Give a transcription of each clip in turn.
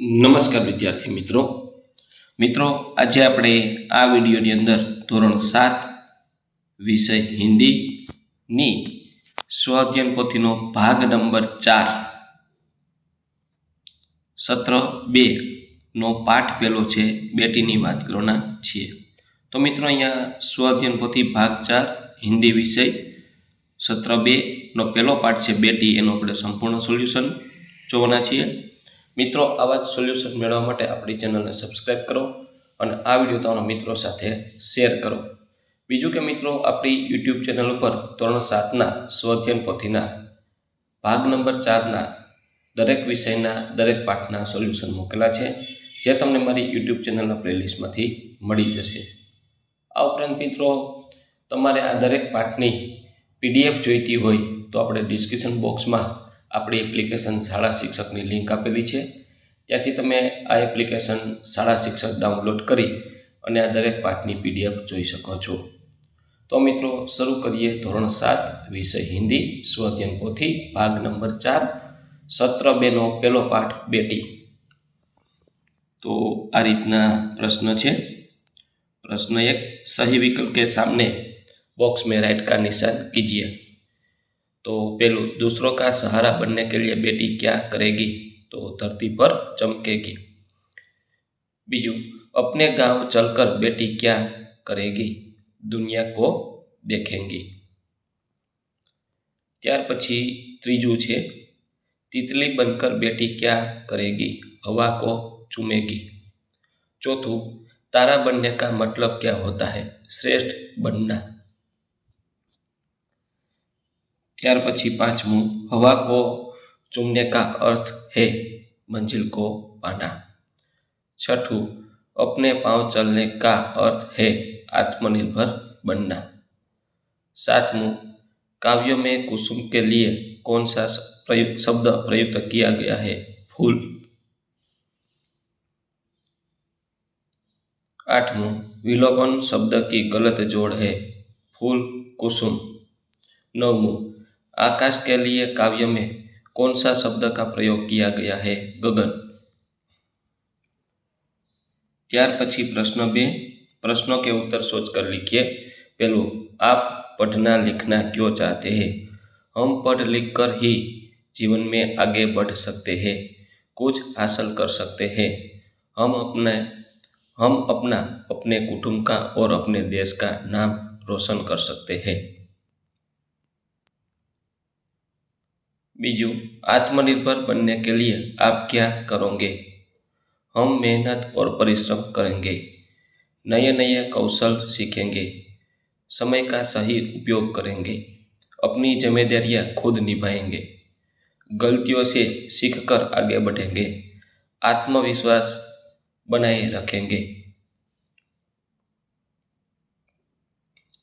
નમસ્કાર વિદ્યાર્થી મિત્રો. મિત્રો, આજે આપણે આ વિડીયોની અંદર ધોરણ સાત વિષય હિન્દીની સ્વાધ્યન પોથીનો ભાગ નંબર ચાર સત્ર બે નો પાઠ પહેલો છે બેટીની વાત કરવાના છીએ. તો મિત્રો, અહીંયા સ્વાધ્યન પોથી ભાગ ચાર હિન્દી વિષય સત્ર બેનો પહેલો પાઠ છે બેટી એનો આપણે સંપૂર્ણ સોલ્યુશન જોવાના છીએ. મિત્રો, આવા જ સોલ્યુશન મેળવવા માટે આપણી ચેનલને સબસ્ક્રાઈબ કરો અને આ વીડિયો તમારા મિત્રો સાથે શેર કરો. બીજું કે મિત્રો, આપણી યુટ્યુબ ચેનલ ઉપર ધોરણ સાતના સ્વધ્યન પોથીના ભાગ નંબર ચારના દરેક વિષયના દરેક પાઠના સોલ્યુશન મૂકેલા છે, જે તમને મારી યુટ્યુબ ચેનલના પ્લેલિસ્ટમાંથી મળી જશે. આ ઉપરાંત મિત્રો, તમારે આ દરેક પાઠની પીડીએફ જોઈતી હોય તો આપણે ડિસ્ક્રિપ્શન બોક્સમાં આપણી એપ્લિકેશન શાળા શિક્ષકની લિંક આપેલી છે. ત્યાંથી તમે આ એપ્લિકેશન શાળા શિક્ષક ડાઉનલોડ કરી અને આ દરેક પાઠની પીડીએફ જોઈ શકો છો. તો મિત્રો, શરૂ કરીએ ધોરણ સાત, વિષય હિન્દી સ્વધ્યન પોથી, ભાગ નંબર ચાર, સત્ર બેનો પહેલો પાઠ, બેટી. તો આ રીતના પ્રશ્ન છે. પ્રશ્ન એક, સહી વિકલ્પ કે સામને બોક્સ મેં રાઇટ કા નિશાન કીજીએ. तो पहलू दूसरों का सहारा बनने के लिए बेटी क्या करेगी तो धरती पर चमकेगी बीजू अपने गांव चलकर बेटी क्या करेगी दुनिया को देखेंगी ત્યાર પછી ત્રીજું છે तितली बनकर बेटी क्या करेगी हवा को चूमेगी चौथું तारा बनने का मतलब क्या होता है श्रेष्ठ बनना ત્યાર પછી પાંચમું हवा को चूमने का अर्थ है मंजिल को पाना छठू अपने पांव चलने का अर्थ है आत्मनिर्भर बनना सातवें काव्य में कुसुम के लिए कौन सा प्रयुक्त शब्द प्रयुक्त किया गया है फूल आठवें विलोपन शब्द की गलत जोड़ है फूल कुसुम नवमू आकाश के लिए काव्य में कौन सा शब्द का प्रयोग किया गया है गगन ત્યાર પછી પ્રશ્ન બે प्रश्नों के उत्तर सोचकर लिखिए पहलू आप पढ़ना लिखना क्यों चाहते हैं हम पढ़ लिख कर ही जीवन में आगे बढ़ सकते हैं कुछ हासिल कर सकते हैं हम अपने हम अपना अपने कुटुंब का और अपने देश का नाम रोशन कर सकते हैं बीजू, आत्मनिर्भर बनने के लिए आप क्या करोगे? हम मेहनत और परिश्रम करेंगे नए नए कौशल सीखेंगे, समय का सही उपयोग करेंगे, अपनी जिम्मेदारियाँ खुद निभाएँगे, गलतियों से सीखकर आगे बढ़ेंगे, आत्मविश्वास बनाए रखेंगे।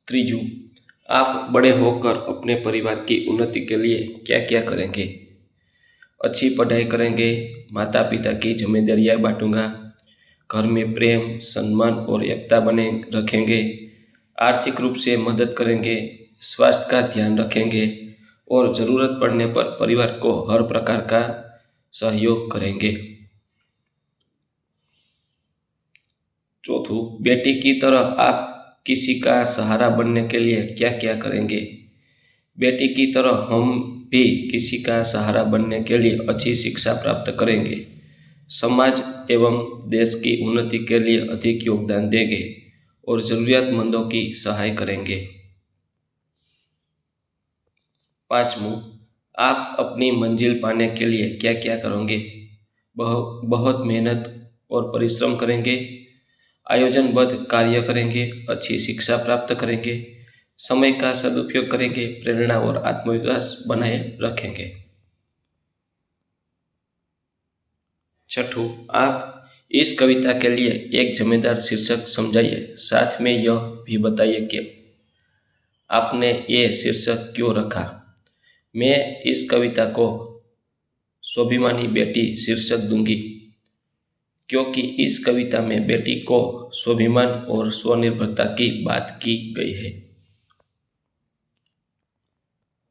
त्रीजू आप बड़े होकर अपने परिवार की उन्नति के लिए क्या क्या करेंगे? अच्छी पढ़ाई करेंगे माता पिता की जिम्मेदारियाँ बांटूँगा, घर में प्रेम, सम्मान और एकता बने रखेंगे, आर्थिक रूप से मदद करेंगे, स्वास्थ्य का ध्यान रखेंगे और ज़रूरत पड़ने पर परिवार को हर प्रकार का सहयोग करेंगे। चौथू, बेटी की तरह आप किसी का सहारा बनने के लिए क्या क्या करेंगे? बेटी की तरह हम भी किसी का सहारा बनने के लिए अच्छी शिक्षा प्राप्त करेंगे। समाज एवं देश की उन्नति के लिए अधिक योगदान देंगे और ज़रूरतमंदों की सहाय करेंगे। पाँचवू, आप अपनी मंजिल पाने के लिए क्या क्या करोगे? बहुत बहुत मेहनत और परिश्रम करेंगे। आयोजनबद्ध कार्य करेंगे, अच्छी शिक्षा प्राप्त करेंगे, समय का सदुपयोग करेंगे, प्रेरणा और आत्मविश्वास बनाए रखेंगे। छठू, आप इस कविता के लिए एक जमींदार शीर्षक समझाइए, साथ में यह भी बताइए कि आपने ये शीर्षक क्यों रखा? मैं इस कविता को स्वाभिमानी बेटी शीर्षक दूँगी। क्योंकि इस कविता में बेटी को स्वाभिमान और स्वनिर्भरता की बात की गई है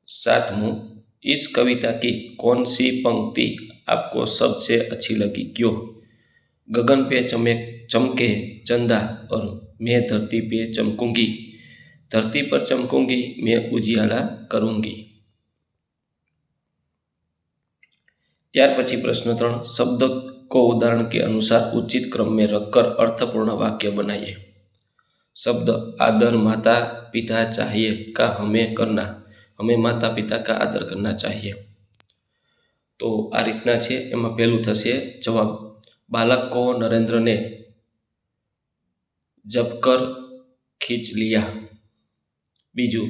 सातवें इस कविता की कौन सी पंक्ति आपको सबसे अच्छी लगी क्यों गगन पे चमे चमके चंदा और मैं धरती पे चमकूंगी धरती पर चमकूंगी मैं उजियाला करूंगी ત્યાર પછી પ્રશ્ન ત્રણ શબ્દ को उदाहरण के अनुसार उचित क्रम में रखकर अर्थपूर्ण वाक्य बनाइए शब्द आदर माता पिता चाहिए का हमें करना हमें माता पिता का आदर करना चाहिए તો આ રીતના છે એમાં પહેલું થશે જવાબ બાલક को नरेंद्र ने जब कर खींच लिया बीजू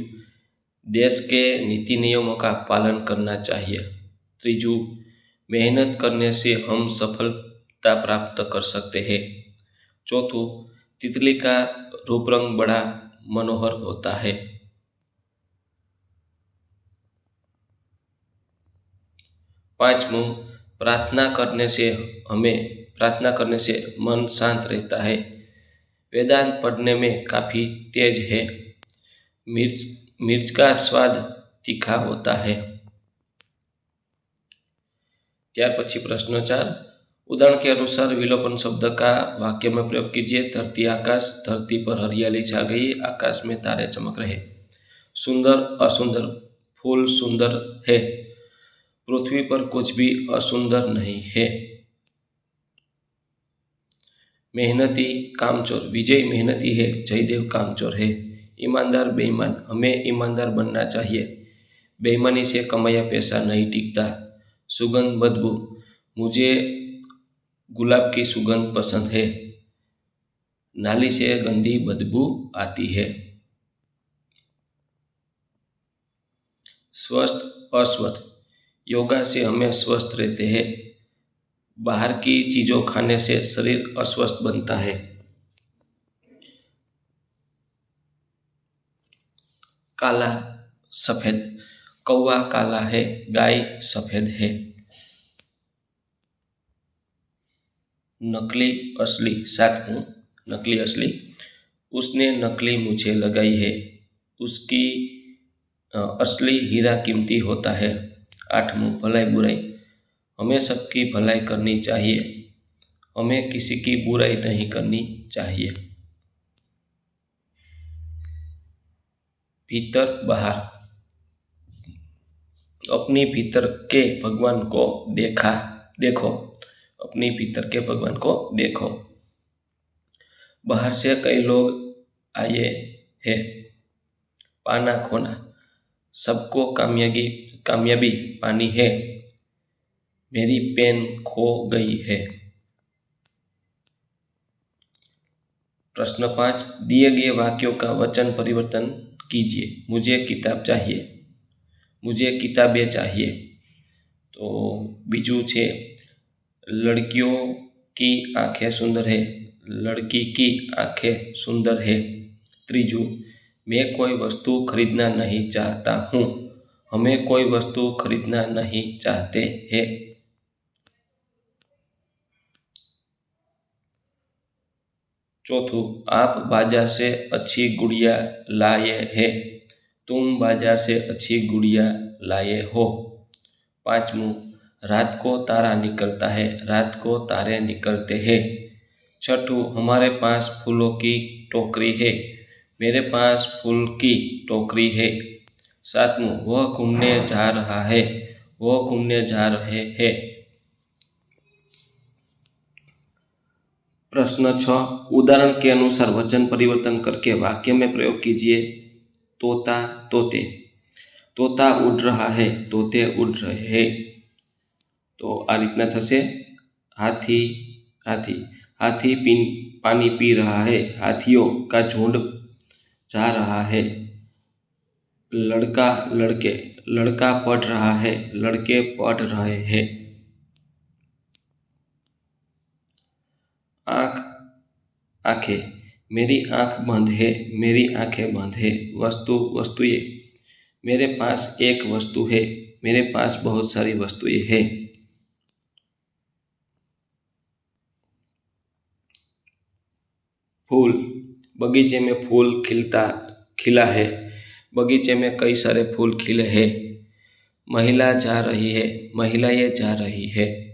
देश के नीति नियमों का पालन करना चाहिए त्रीजू मेहनत करने से हम सफलता प्राप्त कर सकते हैं। चौथों, तितली का रूप रंग बड़ा मनोहर होता है। पांचवों प्रार्थना करने से हमें, प्रार्थना करने से मन शांत रहता है। वेदांत पढ़ने में काफ़ी तेज है। मिर्च मिर्च का स्वाद तीखा होता है। ત્યાર પછી પ્રશ્ન ચાર उदाहरण के अनुसार विलोपन शब्द का वाक्य में प्रयोग कीजिए धरती आकाश धरती पर हरियाली छा गई आकाश में तारे चमक रहे सुंदर असुंदर फूल सुंदर है पृथ्वी पर कुछ भी असुंदर नहीं है मेहनती कामचोर विजय मेहनती है जयदेव कामचोर है ईमानदार बेईमान हमें ईमानदार बनना चाहिए बेईमानी से कमाया पैसा नहीं टिकता सुगंध बदबू मुझे गुलाब की सुगंध पसंद है। नाली से गंदी बदबू आती है। स्वस्थ, अस्वस्थ। योगा से हमें स्वस्थ रहते हैं। बाहर की चीज़ों खाने से शरीर अस्वस्थ बनता है। काला, सफ़ेद। कौवा काला है, गाय सफ़ेद है। नकली असली सातवें नकली असली। उसने नकली मुझे लगाई है। उसकी असली हीरा कीमती होता है। आठवीं भलाई बुराई। हमें सबकी भलाई करनी चाहिए। हमें किसी की बुराई नहीं करनी चाहिए। भीतर बाहर। अपनी भीतर के भगवान को देखा, देखो। अपनी भीतर के भगवान को देखो। बाहर से कई लोग आए हैं। पाना खोना, सबको कामयाबी कामयाबी पानी है। मेरी पेन खो गई है। प्रश्न पाँच, दिए गए वाक्यों का वचन परिवर्तन कीजिए। मुझे किताब चाहिए। मुझे किताबें चाहिए। तो बीजू छे, लड़कियों की आँखें सुंदर है, लड़की की आँखें सुंदर है। त्रीजू, मैं कोई वस्तु खरीदना नहीं चाहता हूँ, हमें कोई वस्तु खरीदना नहीं चाहते हैं। चौथू, आप बाज़ार से अच्छी गुड़िया लाए हैं। तुम बाज़ार से अच्छी गुड़िया लाए हो। पांचवू रात को तारा निकलता है, रात को तारे निकलते हैं। छठू, हमारे पास फूलों की टोकरी है, मेरे पास फूल की टोकरी है। सातवू वह घूमने जा रहा है, वह घूमने जा रहे हैं। प्रश्न छ, उदाहरण के अनुसार वचन परिवर्तन करके वाक्य में प्रयोग कीजिए। तोता तोते तोता उड़ रहा है तोते उड़ रहे हैं तो आ રીતના થશે हाथी हाथी हाथी पी पानी पी रहा है हाथियों का झुंड जा रहा है लड़का लड़के लड़का पढ़ रहा है लड़के पढ़ रहे हैं आँख आंखें मेरी आँख बंद है, मेरी आँखें बंद है, वस्तु वस्तुएँ मेरे पास एक वस्तु है, मेरे पास बहुत सारी वस्तुएँ है। फूल, बगीचे में फूल खिलता, खिला है। बगीचे में कई सारे फूल खिले हैं। महिला जा रही है महिलाएँ जा रही है।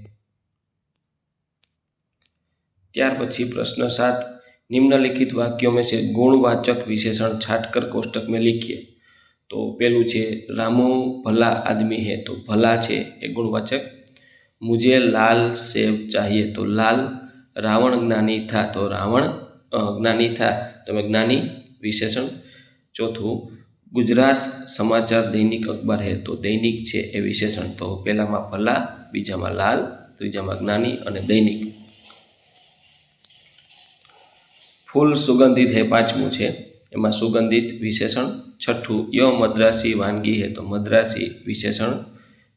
त्यार પછી પ્રશ્ન સાત નિમ્નલિખિત વાક્યો મેં છે, ગુણવાચક વિશેષણ છાટકર કોષ્ટક મેં લીખીએ. તો પેલું છે, રામુ ભલા આદમી હે. તો ભલા છે એ ગુણવાચક. મુજે લાલ સેવ ચાહીએ તો લાલ. રાવણ જ્ઞાની થા તો રાવણ. જ્ઞાની થા, તમે જ્ઞાની વિશેષણ. ચોથું, ગુજરાત સમાચાર દૈનિક અખબાર હે તો દૈનિક છે એ વિશેષણ. તો પહેલામાં ભલા, બીજામાં લાલ, ત્રીજામાં જ્ઞાની અને દૈનિક. ફૂલ સુગંધિત હે પાંચમું છે. એમાં સુગંધિત વિશેષણ છઠ્ઠું ય મદ્રાસી વાનગી હે તો મદ્રાસી વિશેષણ.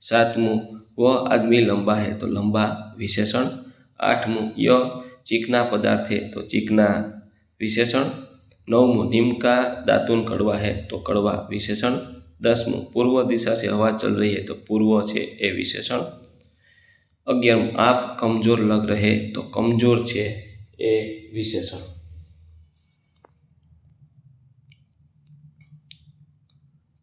સાતમું વ આદમી લંબા હે તો લંબા વિશેષણ. આઠમું ય ચીકના પદાર્થ હે તો ચીકના વિશેષણ. નવમું નિમકા દાતુન કડવા હે તો કડવા વિશેષણ. દસમું પૂર્વ દિશા સે હવા ચલ રહી હે તો પૂર્વ છે એ વિશેષણ. અગિયારમું આપ કમજોર લગ રહે તો કમજોર છે એ વિશેષણ.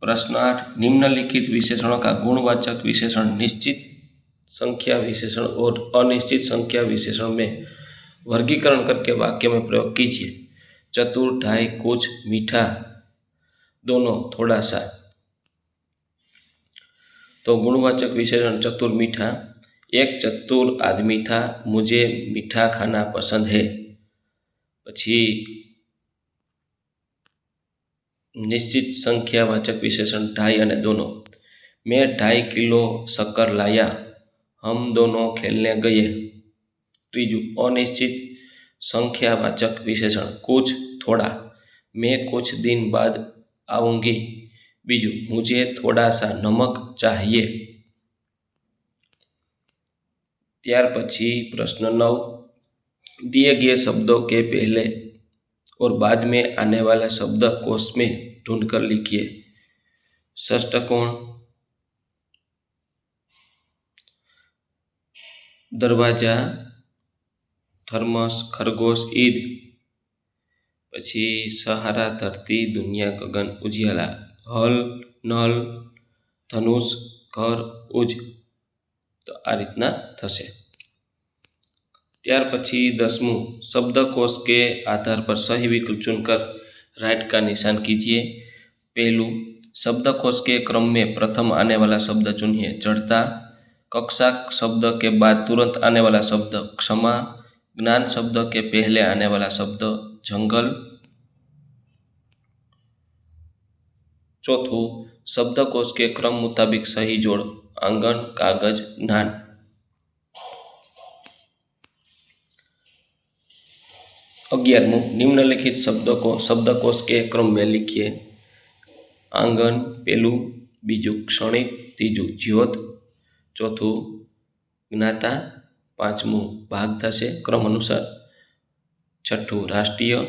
प्रश्न आठ, निम्नलिखित विशेषणों का गुणवाचक विशेषण निश्चित संख्या विशेषण और अनिश्चित संख्या विशेषण में वर्गीकरण करके वाक्य में प्रयोग कीजिए। चतुर ढाई कुछ, मीठा, दोनों थोड़ा सा। तो गुणवाचक विशेषण चतुर, मीठा। एक चतुर आदमी था, मुझे मीठा खाना पसंद है। પછી निश्चित संख्यावाचक विशेषण ढाई અને दोनों मैं ढाई किलो शक्कर लाया हम दोनों खेलने गए ત્રીજું અનિશ્ચિત संख्यावाचक विशेषण कुछ थोड़ा मैं कुछ दिन बाद आऊंगी बीजू मुझे थोड़ा सा नमक चाहिए ત્યાર પછી प्रश्न नौ दिए गए शब्दों के पहले और बाद में आने वाला शब्द कोष में ढूंढकर लिखिए षष्टकोण दरवाजा थर्मस खरगोश ईद પછી સહારા ધરતી દુનિયા ગગન ઉજિયાલા હલ નલ ધનુષ ઘર ઉજ તો આ રીતના થશે ત્યાર પછી दसमूं शब्दकोश के आधार पर सही विकल्प चुनकर राइट का निशान कीजिए पहलू शब्दकोश के क्रम में प्रथम आने वाला शब्द चुनिए चढ़ता कक्षा शब्द के बाद तुरंत आने वाला शब्द क्षमा ज्ञान शब्द के पहले आने वाला शब्द जंगल चौथों शब्दकोश के क्रम मुताबिक सही जोड़ आंगन कागज ज्ञान अग्यारहमूं निम्नलिखित शब्दों को शब्दकोश के क्रम में लिखिए आंगन पेलू बीजू क्षणिक तीजू ज्योत चौथું જ્ઞાતા પાંચમું ભાગ થશે ક્રમ અનુસાર છઠ્ઠું રાષ્ટ્રીય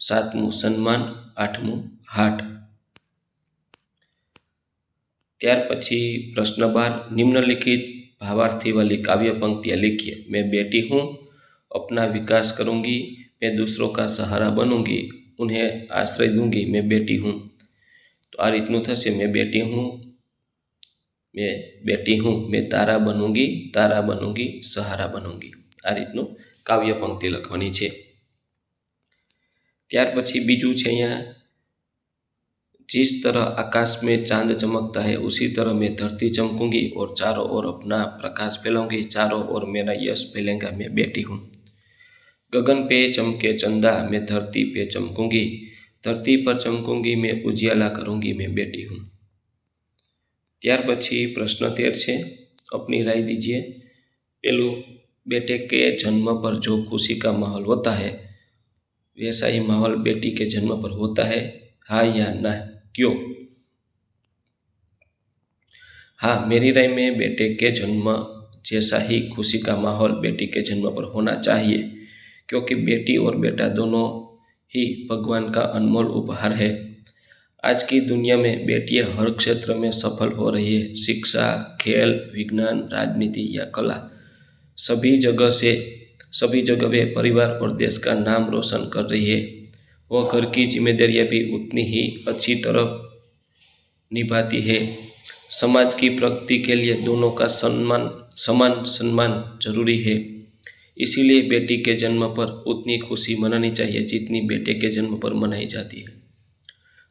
સાતમું સન્માન આઠમું હાટ ત્યાર પછી પ્રશ્ન બાર निम्नलिखित भावार्थी वाली काव्य पंक्तियाँ लिखिए मैं बेटी हूँ अपना विकास करूँगी मैं दूसरों का सहारा बनूंगी उन्हें आश्रय दूंगी मैं बेटी हूँ तो आ રીતનું થશે मैं बेटी हूँ मैं बेटी हूँ मैं तारा बनूंगी तारा बनूंगी सहारा बनूंगी આ રીતનું કાવ્ય પંક્તિ લખવાની છે ત્યાર પછી બીજું છે અહીંયા जिस तरह आकाश में चांद चमकता है उसी तरह मैं धरती चमकूंगी और चारों ओर अपना प्रकाश फैलाऊंगी चारों ओर मेरा यश फैलेगा मैं बेटी हूँ गगन पे चमके चंदा मैं धरती पे चमकूंगी धरती पर चमकूंगी मैं उजियाला करूंगी मैं बेटी हूँ ત્યાર પછી પ્રશ્ન તેર છે अपनी राय दीजिए પેલું बेटे के जन्म पर जो खुशी का माहौल होता है वैसा ही माहौल बेटी के जन्म पर होता है हाँ या ना क्यों हाँ मेरी राय में बेटे के जन्म जैसा ही खुशी का माहौल बेटी के जन्म पर होना चाहिए क्योंकि बेटी और बेटा दोनों ही भगवान का अनमोल उपहार है। आज की दुनिया में बेटियाँ हर क्षेत्र में सफल हो रही है। शिक्षा, खेल, विज्ञान, राजनीति या कला। सभी जगह से, सभी जगह वे परिवार और देश का नाम रोशन कर रही है। वह घर की जिम्मेदारियाँ भी उतनी ही अच्छी तरह निभाती है। समाज की प्रगति के लिए दोनों का सम्मान, समान सम्मान ज़रूरी है। इसीलिए बेटी के जन्म पर उतनी खुशी मनानी चाहिए जितनी बेटे के जन्म पर मनाई जाती है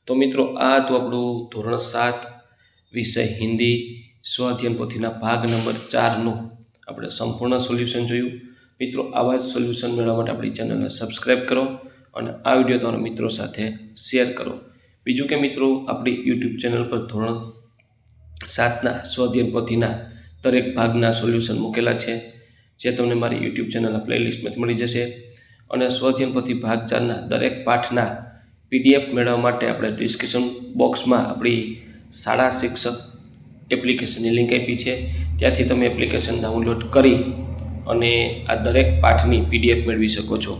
તો મિત્રો આ તો આપણું ધોરણ સાત વિષય હિન્દી સ્વાધ્યન પોથીના ભાગ નંબર ચારનું આપણે સંપૂર્ણ સોલ્યુશન જોયું મિત્રો આવા જ સોલ્યુશન મેળવવા માટે આપણી ચેનલને સબસ્ક્રાઈબ કરો અને આ વિડીયો તમારા મિત્રો સાથે શેર કરો બીજું કે મિત્રો આપણી યુટ્યુબ ચેનલ પર ધોરણ સાતના સ્વાધ્યન પોથીના દરેક ભાગના સોલ્યુશન મૂકેલા છે જે તમને મારી યુટ્યુબ ચેનલના પ્લેલિસ્ટમાંથી મળી જશે. અને સ્વાધ્યન પોથી ભાગ ચારના દરેક પાઠના પીડીએફ મેળવવા માટે આપણે ડિસ્ક્રિપ્શન બોક્સમાં આપણી શાળા શિક્ષક એપ્લિકેશનની લિંક આપી છે. ત્યાંથી તમે એપ્લિકેશન ડાઉનલોડ કરી અને આ દરેક પાઠની પીડીએફ મેળવી શકો છો.